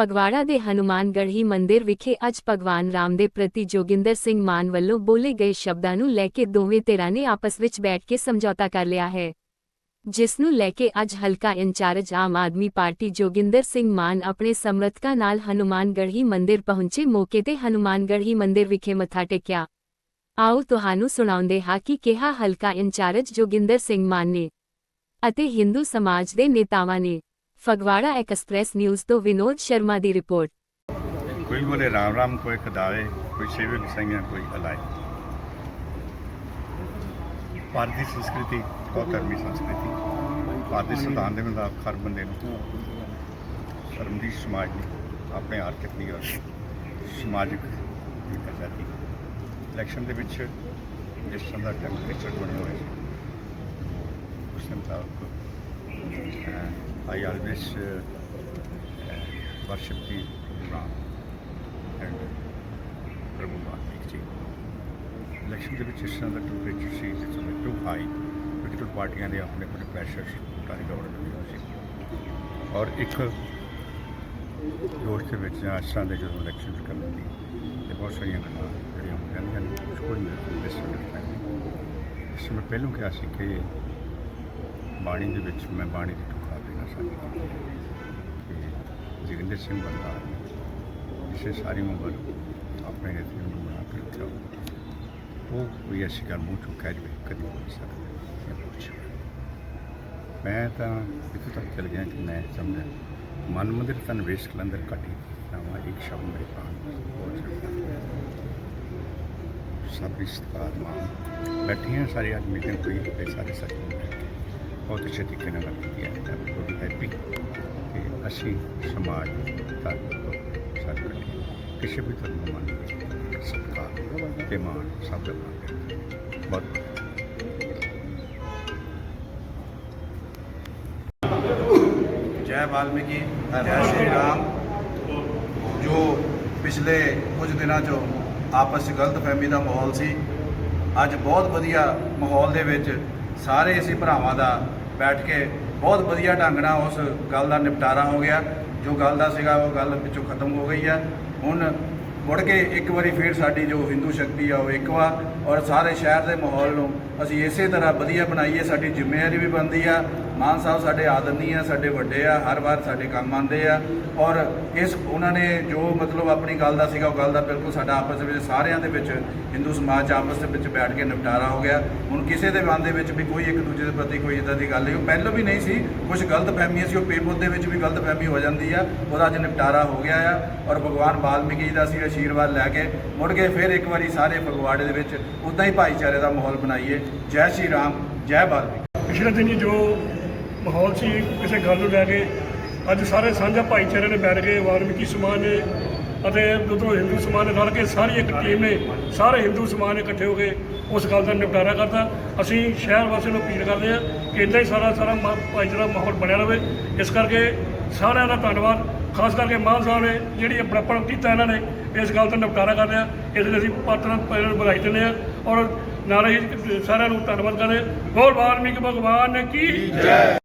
ਫਗਵਾੜਾ ਦੇ ਹਨੂਮਾਨਗੜ੍ਹੀ ਮੰਦਿਰ ਵਿਖੇ ਅੱਜ ਭਗਵਾਨ ਰਾਮ ਦੇ ਪ੍ਰਤੀ ਜੋਗਿੰਦਰ ਸਿੰਘ ਮਾਨ ਵੱਲੋਂ ਬੋਲੇ ਗਏ ਸ਼ਬਦਾਂ ਨੂੰ ਲੈ ਕੇ ਦੋਵੇਂ ਧਿਰਾਂ ਨੇ ਆਪਸ ਵਿੱਚ ਬੈਠ ਕੇ ਸਮਝੌਤਾ ਕਰ ਲਿਆ ਹੈ। ਜਿਸ ਨੂੰ ਲੈ ਕੇ ਅੱਜ ਹਲਕਾ ਇੰਚਾਰਜ ਆਮ ਆਦਮੀ ਪਾਰਟੀ ਜੋਗਿੰਦਰ ਸਿੰਘ ਮਾਨ ਆਪਣੇ ਸਮਰਥਕਾਂ ਨਾਲ ਹਨੂਮਾਨਗੜ੍ਹੀ ਮੰਦਿਰ ਪਹੁੰਚੇ ਮੌਕੇ ਤੇ ਹਨੂਮਾਨਗੜ੍ਹੀ ਮੰਦਿਰ ਵਿਖੇ ਮੱਥਾ ਟੇਕਿਆ। ਆਓ ਤੁਹਾਨੂੰ ਸੁਣਾਉਂਦੇ ਹਾਂ ਕਿ ਕਿਹਾ ਹਲਕਾ ਇੰਚਾਰਜ ਜੋਗਿੰਦਰ ਸਿੰਘ ਮਾਨ ਨੇ ਅਤੇ ਹਿੰਦੂ ਸਮਾਜ ਦੇ ਨੇਤਾਵਾਂ ਨੇ ਫਗਵਾੜਾ ਐਕਸਪ੍ਰੈਸ ਨਿਊਜ਼ ਤੋਂ ਵਿਨੋਦ ਸ਼ਰਮਾ ਦੀ ਰਿਪੋਰਟ। ਕੋਈ ਬੋਲੇ ਰਾਮ ਰਾਮ, ਕੋਈ ਖਦਾਵੇ ਕੋਈ ਸੇਵਕ ਸੰਗਿਆ, ਕੋਈ ਅਲਾਈ ਭਾਰਤੀ ਸੰਸਕ੍ਰਿਤੀ ਧਰਮੀ ਸੰਸਕ੍ਰਿਤੀ, ਭਾਰਤੀ ਸੰਵਿਧਾਨ ਦੇ ਮੁਤਾਬਕ ਹਰ ਬੰਦੇ ਨੂੰ ਧਰਮ ਦੀ, ਸਮਾਜ ਨੇ ਆਪਣੇ ਆਰਥਿਕ ਨਿਗਰਾਨੀ ਸਮਾਜਿਕ ਆਜ਼ਾਦੀ। ਇਲੈਕਸ਼ਨ ਦੇ ਵਿੱਚ ਜਿਸ ਤਰ੍ਹਾਂ ਦਾ ਟੈਂਪਰੇਚਰ ਬਣਿਆ ਹੋਇਆ ਸੀ, ਉਸ ਆਈ ਆਲਵੇਸ ਵਰਸ਼ਿਪ ਦੀ ਰਾਮ ਐਂਡ ਪ੍ਰਭੂ ਵਾਲਮੀਕ ਜੀ ਇਲੈਕਸ਼ਨ ਦੇ ਵਿੱਚ ਇਸ ਤਰ੍ਹਾਂ ਦਾ ਟੈਂਪਰੇਚਰ ਸੀ ਜਿਸ ਵਿੱਚ ਟੂ ਹਾਈ ਪੋਲੀਟੀਕਲ ਪਾਰਟੀਆਂ ਦੇ ਆਪਣੇ ਆਪਣੇ ਪ੍ਰੈਸ਼ਰ ਉਤਾਰੇ ਗਵਰਨਮੈਂਟ ਦੇ ਸੀ ਔਰ ਇੱਕ ਲੋੜ ਦੇ ਵਿੱਚ ਜਾਂ ਇਸ ਤਰ੍ਹਾਂ ਦੇ ਜਦੋਂ ਇਲੈਕਸ਼ਨ ਕਰਨ ਦੀ ਤੇ ਬਹੁਤ ਸਾਰੀਆਂ ਗੱਲਾਂ ਜਿਹੜੀਆਂ ਹੋ ਜਾਂਦੀਆਂ ਨੇ ਕੁਝ ਕੋਈ ਮਿਸਅੰਡਰਸਟੈਂਡਿੰਗ ਇਸ ਮੈਂ ਪਹਿਲਾਂ ਕਿਹਾ ਸੀ ਕਿ ਬਾਣੀ ਦੇ ਵਿੱਚ ਮੈਂ ਬਾਣੀ ਦੀ ਟੁਕੜਾ ਵੀ ਨਾ ਸਕਦਾ ਕਿ ਜੋਗਿੰਦਰ ਸਿੰਘ ਬੰਦਾ ਜਿਸੇ ਸਾਰੀ ਉਮਰ ਆਪਣੇ ਇੱਥੇ ਨੂੰ ਬਣਾ ਕੇ ਰੱਖਿਆ ਉਹ ਕੋਈ ਐਸੀ ਗੱਲ ਮੂੰਹ ਚੋਂ ਕਹਿ ਜਵੇ, ਕਦੀ ਹੋ ਸਕਦਾ। ਮੈਂ ਤਾਂ ਇੱਥੇ ਤੱਕ ਚਲ ਗਿਆ ਕਿ ਮੈਂ ਸਮਝਿਆ। ਮਨ ਮੰਦਿਰ ਤਾਂ ਨਿਵੇਸ਼ ਕਲੰਦਰ ਘਟੀ ਨਾਮਾ ਇੱਕ ਸ਼ਬਦ ਮੇਰੇ ਪ੍ਰਾਣ ਬਹੁਤ ਸਭ ਰਿਸ਼ਤੇਦਾਰ ਮਾਂ ਬੈਠੀਆਂ ਸਾਰੀ ਅੱਜ ਮੀਟਿੰਗ ਹੋਈ, ਤੇ ਸਾਰੇ ਸੱਚ ਬਹੁਤ ਅੱਛੇ ਤਰੀਕੇ ਨਾਲ ਗੱਲ ਕੀਤੀ ਹੈ ਤਾਂ ਬਹੁਤ ਹੈਪੀ ਕਿ ਅਸੀਂ ਸਮਾਜ ਧਰਮ ਤੋਂ ਕਿਸੇ ਵੀ ਧਰਮ ਨੂੰ ਮੰਨ ਸਤਿਕਾਰ ਤੇ ਮਾਣ ਸਭ ਦਾ ਬਹੁਤ ਜੈ ਵਾਲਮੀਕੀ, ਜੈ ਸ਼੍ਰੀ ਰਾਮ, ਜੋ ਪਿਛਲੇ ਕੁਝ ਦਿਨਾਂ 'ਚੋਂ ਆਪਸ ਵਿੱਚ ਗਲਤਫਹਿਮੀ ਦਾ ਮਾਹੌਲ ਸੀ। ਅੱਜ ਬਹੁਤ ਵਧੀਆ ਮਾਹੌਲ ਦੇ ਵਿੱਚ ਸਾਰੇ ਅਸੀਂ ਭਰਾਵਾਂ ਦਾ ਬੈਠ ਕੇ ਬਹੁਤ ਵਧੀਆ ਢੰਗ ਨਾਲ ਉਸ ਗੱਲ ਦਾ ਨਿਪਟਾਰਾ ਹੋ ਗਿਆ। ਜੋ ਗੱਲ ਦਾ ਸੀਗਾ, ਉਹ ਗੱਲ ਵਿੱਚੋਂ ਖਤਮ ਹੋ ਗਈ ਆ। ਹੁਣ ਮੁੜ ਕੇ ਇੱਕ ਵਾਰੀ ਫੇਰ ਸਾਡੀ ਜੋ ਹਿੰਦੂ ਸ਼ਕਤੀ ਆ, ਉਹ ਇੱਕ ਵਾ ਔਰ ਸਾਰੇ ਸ਼ਹਿਰ ਦੇ ਮਾਹੌਲ ਨੂੰ ਅਸੀਂ ਇਸੇ ਤਰ੍ਹਾਂ ਵਧੀਆ ਬਣਾਈਏ, ਸਾਡੀ ਜ਼ਿੰਮੇਵਾਰੀ ਵੀ ਬਣਦੀ ਆ। ਮਾਨ ਸਾਹਿਬ ਸਾਡੇ ਆਦਰਨੀ ਆ, ਸਾਡੇ ਵੱਡੇ ਆ, ਹਰ ਵਾਰ ਸਾਡੇ ਕੰਮ ਆਉਂਦੇ ਆ। ਔਰ ਇਸ ਉਹਨਾਂ ਨੇ ਜੋ ਮਤਲਬ ਆਪਣੀ ਗੱਲ ਦਾ ਸੀਗਾ, ਉਹ ਗੱਲ ਦਾ ਬਿਲਕੁਲ ਸਾਡਾ ਆਪਸ ਦੇ ਵਿੱਚ ਸਾਰਿਆਂ ਦੇ ਵਿੱਚ, ਹਿੰਦੂ ਸਮਾਜ 'ਚ ਆਪਸ ਦੇ ਵਿੱਚ ਬੈਠ ਕੇ ਨਿਪਟਾਰਾ ਹੋ ਗਿਆ। ਹੁਣ ਕਿਸੇ ਦੇ ਮਨ ਦੇ ਵਿੱਚ ਵੀ ਕੋਈ ਇੱਕ ਦੂਜੇ ਦੇ ਪ੍ਰਤੀ ਕੋਈ ਇਦਾਂ ਦੀ ਗੱਲ ਨਹੀਂ, ਉਹ ਪਹਿਲਾਂ ਵੀ ਨਹੀਂ ਸੀ ਕੁਝ ਗਲਤ ਫਹਿਮੀਆਂ ਸੀ, ਉਹ ਪੇਪਰ ਦੇ ਵਿੱਚ ਵੀ ਗਲਤ ਫਹਿਮੀ ਹੋ ਜਾਂਦੀ ਆ, ਉਹਦਾ ਅੱਜ ਨਿਪਟਾਰਾ ਹੋ ਗਿਆ ਆ। ਔਰ ਭਗਵਾਨ ਵਾਲਮੀਕੀ ਦਾ ਅਸੀਂ ਆਸ਼ੀਰਵਾਦ ਲੈ ਕੇ ਮੁੜ ਕੇ ਫਿਰ ਇੱਕ ਵਾਰੀ ਸਾਰੇ ਫਗਵਾੜੇ ਦੇ ਵਿੱਚ ਉਦਾਂ ਹੀ ਭਾਈਚਾਰੇ ਦਾ ਮਾਹੌਲ ਬਣਾਈਏ। ਜੈ ਸ਼੍ਰੀ ਰਾਮ, ਜੈ ਵਾਲਮੀਕੀ ਪਿਛਲੇ ਦਿਨੀ ਜੋ ਮਾਹੌਲ ਸੀ, ਕਿਸੇ ਗੱਲ ਨੂੰ ਲੈ ਕੇ। ਅੱਜ ਸਾਰੇ ਸਾਂਝਾ ਭਾਈਚਾਰੇ ਨੇ ਬੈਠ ਕੇ ਵਾਲਮੀਕੀ ਸਮਾਜ ਨੇ ਅਤੇ ਉਧਰੋਂ ਹਿੰਦੂ ਸਮਾਜ ਨੇ ਰਲ ਕੇ ਸਾਰੀ ਇੱਕ ਟੀਮ ਨੇ, ਸਾਰੇ ਹਿੰਦੂ ਸਮਾਜ ਨੇ ਇਕੱਠੇ ਹੋ ਕੇ ਉਸ ਗੱਲ ਦਾ ਨਿਪਟਾਰਾ ਕਰਤਾ। ਅਸੀਂ ਸ਼ਹਿਰ ਵਾਸੀਆਂ ਨੂੰ ਅਪੀਲ ਕਰਦੇ ਹਾਂ ਕਿ ਇੱਦਾਂ ਹੀ ਸਾਰਾ ਸਾਰਾ ਮਾ- ਭਾਈਚਾਰਾ ਮਾਹੌਲ ਬਣਿਆ ਰਹੇ ਇਸ ਕਰਕੇ ਸਾਰਿਆਂ ਦਾ ਧੰਨਵਾਦ। ਖਾਸ ਕਰਕੇ ਮਾਨ ਸਾਹਿਬ ਨੇ ਜਿਹੜੀ ਆਪਣਾ ਕੀਤਾ ਇਹਨਾਂ ਨੇ, ਇਸ ਗੱਲ ਦਾ ਨਿਪਟਾਰਾ ਕਰ ਲਿਆ ਇਸ ਲਈ ਅਸੀਂ ਪਾਤਰਾਂ ਪਹਿਲਾਂ ਵਧਾਈ ਦਿੰਦੇ ਹਾਂ ਔਰ ਨਾਲ ਹੀ ਸਾਰਿਆਂ ਨੂੰ ਧੰਨਵਾਦ ਕਰਦੇ ਹਾਂ। ਬੋਲ ਵਾਲਮੀਕ ਭਗਵਾਨ ਨੇ ਕੀ ਜੈ।